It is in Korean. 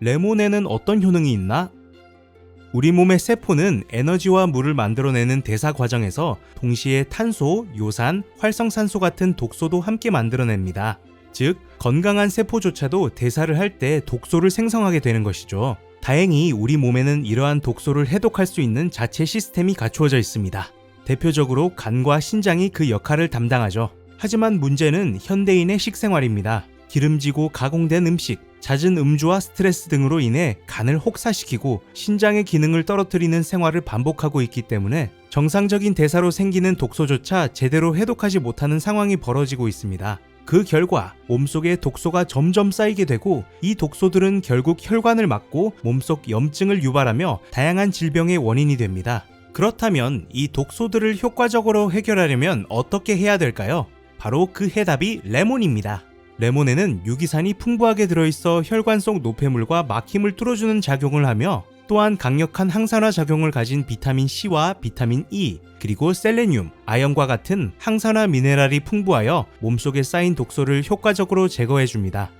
레몬에는 어떤 효능이 있나? 우리 몸의 세포는 에너지와 물을 만들어내는 대사 과정에서 동시에 탄소, 요산, 활성산소 같은 독소도 함께 만들어냅니다. 즉, 건강한 세포조차도 대사를 할 때 독소를 생성하게 되는 것이죠. 다행히 우리 몸에는 이러한 독소를 해독할 수 있는 자체 시스템이 갖추어져 있습니다. 대표적으로 간과 신장이 그 역할을 담당하죠. 하지만 문제는 현대인의 식생활입니다. 기름지고 가공된 음식, 잦은 음주와 스트레스 등으로 인해 간을 혹사시키고 신장의 기능을 떨어뜨리는 생활을 반복하고 있기 때문에 정상적인 대사로 생기는 독소조차 제대로 해독하지 못하는 상황이 벌어지고 있습니다. 그 결과 몸속에 독소가 점점 쌓이게 되고 이 독소들은 결국 혈관을 막고 몸속 염증을 유발하며 다양한 질병의 원인이 됩니다. 그렇다면 이 독소들을 효과적으로 해결하려면 어떻게 해야 될까요? 바로 그 해답이 레몬입니다. 레몬에는 유기산이 풍부하게 들어있어 혈관 속 노폐물과 막힘을 뚫어주는 작용을 하며 또한 강력한 항산화 작용을 가진 비타민 C와 비타민 E, 그리고 셀레늄, 아연과 같은 항산화 미네랄이 풍부하여 몸속에 쌓인 독소를 효과적으로 제거해줍니다.